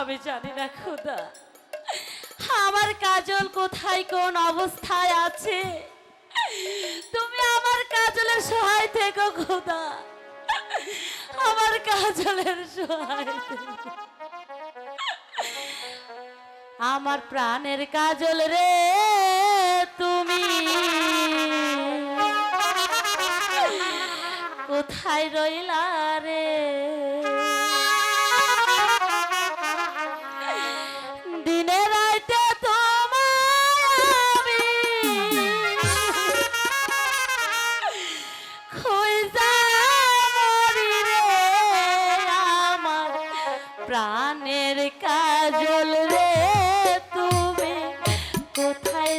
আমি জানি না, খোদা। আমার কাজল কোথায়, কোন অবস্থায় আছে? তুমি আমার কাজলের সহায় থেকো, খোদা। আমার কাজলের সহায় আমার প্রাণের কাজল রে, তুমি। কোথায় রইলা? কোথায়